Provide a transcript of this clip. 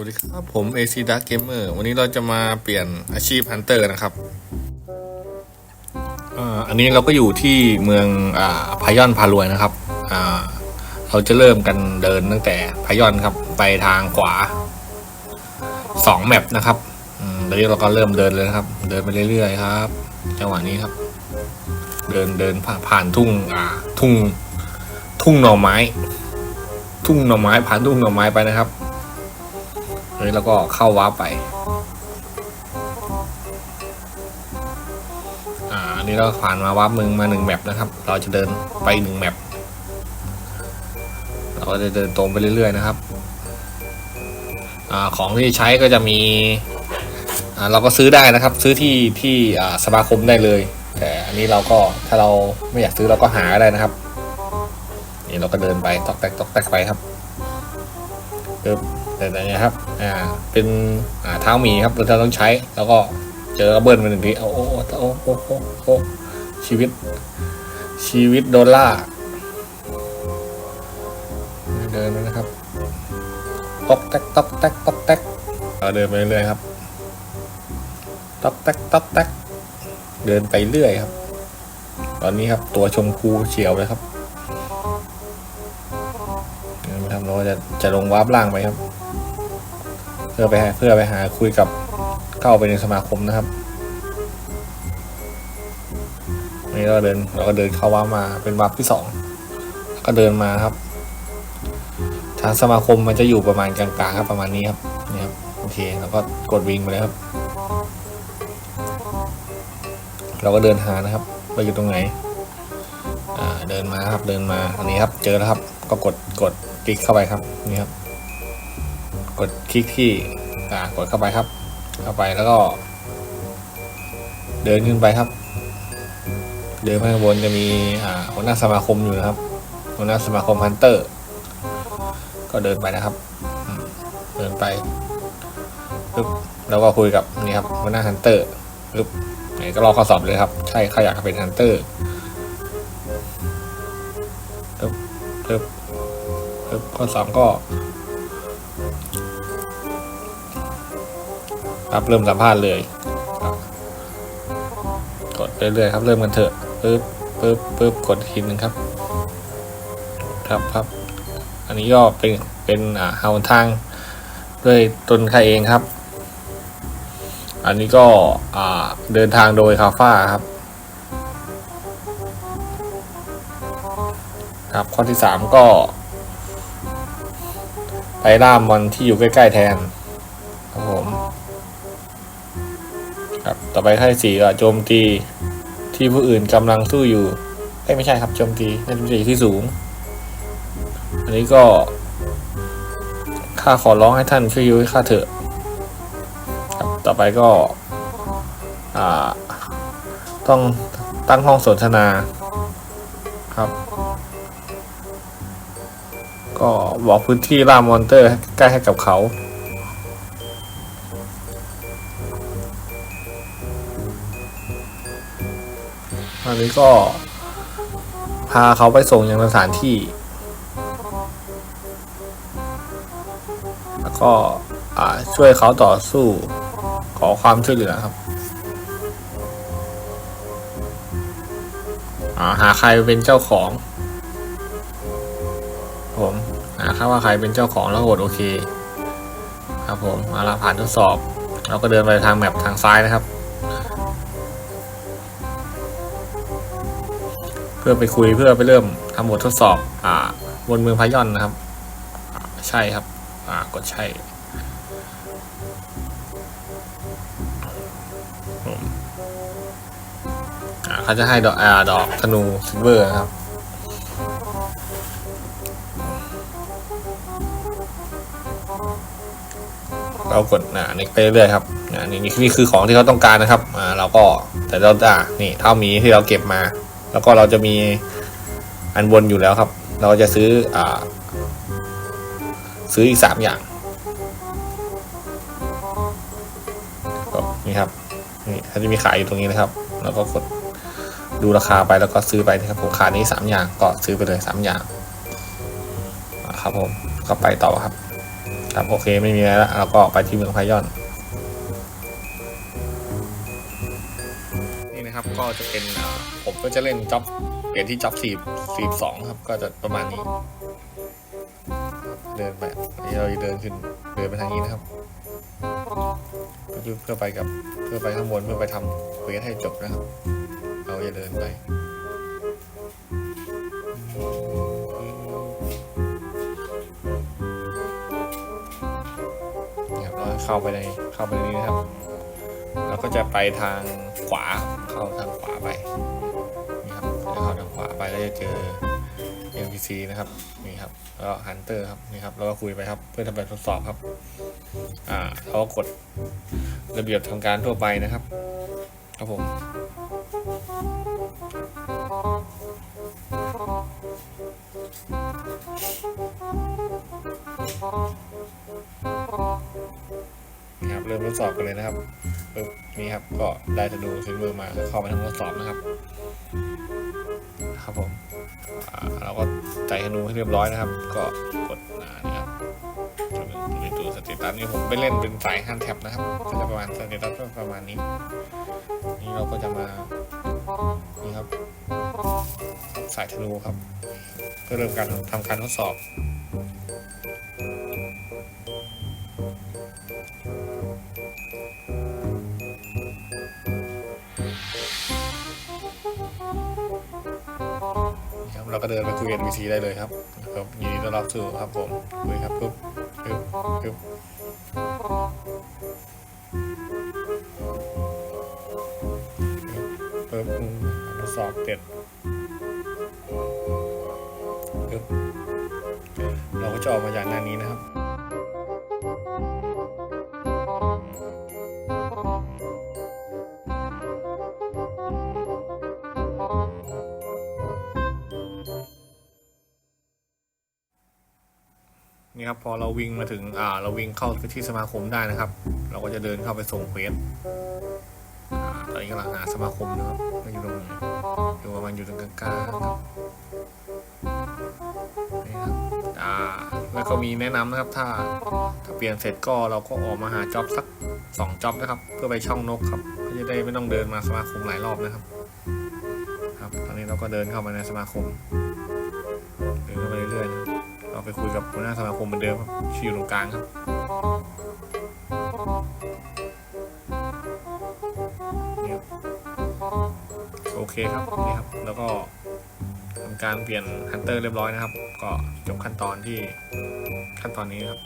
วัสดีครับ ผม AC Dark Gamer วันนี้เราจะมาเปลี่ยนอาชีพฮันเตอร์นะครับอันนี้เราก็อยู่ที่เมืองอพายอนพารวยนะครับ เราจะเริ่มกันเดินตั้งแต่พายอนครับ ไปทางขวาสองแมปนะครับตอนนี้เราก็เริ่มเดินเลยนะครับ เดินไปเรื่อยๆครับ จังหวะนี้ครับ เดินเดินผ่านผ่านทุ่งอ่าทุ่ง ทุ่งหน่อไม้ ทุ่งหน่อไม้ผ่านทุ่งหน่อไม้ไปนะครับ เลยแล้วก็เข้าวาร์ปไป อ่าอันนี้เราผ่านมาวาร์ปมึงมาหนึ่งแมปนะครับ เราจะเดินไปหนึ่งแมปเราก็จะเดินตรงไปเรื่อยๆนะครับ อ่าของที่ใช้ก็จะมี อ่าเราก็ซื้อได้นะครับ ซื้อที่ที่อ่าสมาคมได้เลย แต่อันนี้เราก็ถ้าเราไม่อยากซื้อเราก็หาก็ได้นะครับ นี่เราก็เดินไปตอกแตกตอกแตกไปครับปึ๊บ แต่อันนี้ครับ อ่า เป็นอ่าเท้าหมีครับเราต้องใช้ แล้วก็เจอเบิ้ลมาหนึ่งทีโอ้โอ้โอ้โอ้โอ้โอ้ชีวิต ชีวิตโดนล่า เดินนะครับตอกแตกตอกแตกตอกแตกเราเดินไปเรื่อยครับตอกแตกตอกแตกเดินไปเรื่อยครับ ตอนนี้ครับตัวชมพูเฉียวเลยครับเดินไปทำเราจะจะลงวาร์ปล่างไปครับ พื่อไปเพื่อไปหาคุยกับเข้าไปในสมาคมนะครับนี่เราเดินเราก็เดินเข้าวับมาเป็นวับที่สองแล้วก็เดินมาครับ ทางสมาคมมันจะอยู่ประมาณกลางๆครับประมาณนี้ครับนี่ครับโอเคแล้วก็กดวิ่งไปเลยครับ เราก็เดินหานะครับว่าอยู่ตรงไหนเดินมาครับเดินมาอันนี้ครับ เจอแล้วครับ ก็กดกดคลิกเข้าไปครับนี่ครับ กดคลิกที่อ่ากดเข้าไปครับ เข้าไปแล้วก็ เดินขึ้นไปครับ เดินไปข้างบนจะมีอ่าหัวหน้าสมาคมอยู่นะครับหัวหน้าสมาคมฮันเตอร์ ก็เดินไปนะครับเดินไปปึ๊บแล้วก็คุยกับนี่ครับหัวหน้าฮันเตอร์ปึ๊บไหนก็รอข้อสอบเลยครับ ใช่เขาอยากเป็นฮันเตอร์ปึ๊บปึ๊บปึ๊บข้อสอบก็ ครับเริ่มสัมภาษณ์เลยกดไปเรื่อยๆครับเริ่มกันเถอะปึ๊บปึ๊บปึ๊บกดทีหนึ่งครับ ครับครับอันนี้ก็เป็นเป็นอ่าเฮาทางด้วยตนข้าเองครับ อันนี้ก็อ่าเดินทางโดยคาฟ้าครับ ครับข้อที่สามก็ ไปล่ามมันที่อยู่ใกล้ๆแทนครับผม ครับ ต่อไปค่ายสี่ก็โจมตีที่ผู้อื่นกำลังสู้อยู่เอ้ไม่ใช่ครับโจมตีนั่นเป็นที่สูง อันนี้ก็ข้าขอร้องให้ท่านช่วยยุ้ยข้าเถอะครับต่อไปก็อ่าต้องตั้งห้องสนทนาครับ ก็บอกพื้นที่ล่ามอนเตอร์ใกล้ให้กับเขา อันนี้ก็ พาเขาไปส่งยังสถานที่ แล้วก็ช่วยเขาต่อสู้ขอความช่วยเหลือครับหาใครเป็นเจ้าของ ผมหาครับว่าใครเป็นเจ้าของแล้วกดโอเค ครับผมมาลาผ่านทดสอบ เราก็เดินไปทางแมปทางซ้ายนะครับ พื่อไปคุยเพื่อไปเริ่มทำบททดสอบ อ่า บนเมืองพายอนนะครับ ใช่ครับ อ่ากดใช่อเขาจะให้ดอกอ่าดอกธนูซิลเวอร์นะครับเรากดอ่านี่ไปเรื่อยครับอ่านี่นี่นี่คือของที่เขาต้องการนะครับอ่าเราก็แต่เราอ่านี่เท่ามีที่เราเก็บมา แล้วก็เราจะมีอันบนอยู่แล้วครับ เราจะซื้ออ่าซื้ออีกสามอย่างก็นี่ครับนี่เขาจะมีขายอยู่ตรงนี้นะครับ แล้วก็กดดูราคาไปแล้วก็ซื้อไปนะครับผมขานี้สามอย่างก็ซื้อไปเลยสามอย่างครับผมก็ไปต่อครับ ครับโอเคไม่มีอะไรแล้วเราก็ไปที่เมืองพายอน นะครับ ก็จะเป็นผมก็จะเล่นจ็อบเปลี่ยนที่จ็อบสี่สี่สองครับ ก็จะประมาณนี้ เดินไปเราเดินขึ้นเดินไปทางนี้นะครับเพื่อเพื่อไปกับเพื่อไปข้างบนเพื่อไปทำเควสให้จบนะครับ เราจะเดินไปนี่ครับเราเข้าไปในเข้าไปในนี้นะครับ เราก็จะไปทางขวาเข้าทางขวาไปนี่ครับเข้าทางขวาไปก็จะเจอ NPC นะครับนี่ครับแล้วฮันเตอร์ครับนี่ครับเราก็คุยไปครับเพื่อทำแบบทดสอบครับอ่าเราก็กดระเบียบทำการทั่วไปนะครับ ครับผมนี่ครับเริ่มทดสอบกันเลยนะครับ ปึ๊บนี่ครับก็ได้ธนูถึงมือมาเข้ามาทำทดสอบนะครับ ครับผมเราก็ใจธนูให้เรียบร้อยนะครับ ก็กดนี่ครับจะเป็นตัวสเตตัสนี่ผมไปเล่นเป็นสายฮันแท็บนะครับก็จะประมาณสเตตัสก็ประมาณนี้ นี่เราก็จะมานี่ครับสายธนูครับ ก็เริ่มการทำการทดสอบ ครับเราก็เดินไปคุยกับ NPC ได้เลยครับครับยินดีต้อนรับสู่ครับผมคุยครับปุ๊บปุ๊บปุ๊บปุ๊บทดสอบเสร็จปุ๊บเราก็จะออกมาจากหน้านี้นะครับ ครับ พอเราวิ่งมาถึงอ่าเราวิ่งเข้าไปที่สมาคมได้นะครับ เราก็จะเดินเข้าไปส่งเควสอ่าตอนนี้กำลังหาสมาคมนะครับมันอยู่ตรงไหนอยู่ประมาณอยู่ตรงกลางๆครับนี่ครับอ่าแล้วก็มีแนะนำนะครับ ถ้าถ้าเปลี่ยนเสร็จก็เราก็ออกมาหาจ็อบสักสองจ็อบนะครับ เพื่อไปช่องนกครับเพื่อจะได้ไม่ต้องเดินมาสมาคมหลายรอบนะครับ ครับ ตอนนี้เราก็เดินเข้ามาในสมาคม ไปคุยกับหัวหน้าสมาคมเหมือนเดิมครับที่อยู่ตรงกลางครับนี่ครับโอเคครับนี่ครับ แล้วก็ทำการเปลี่ยนฮันเตอร์เรียบร้อยนะครับ ก็จบขั้นตอนที่ขั้นตอนนี้ครับ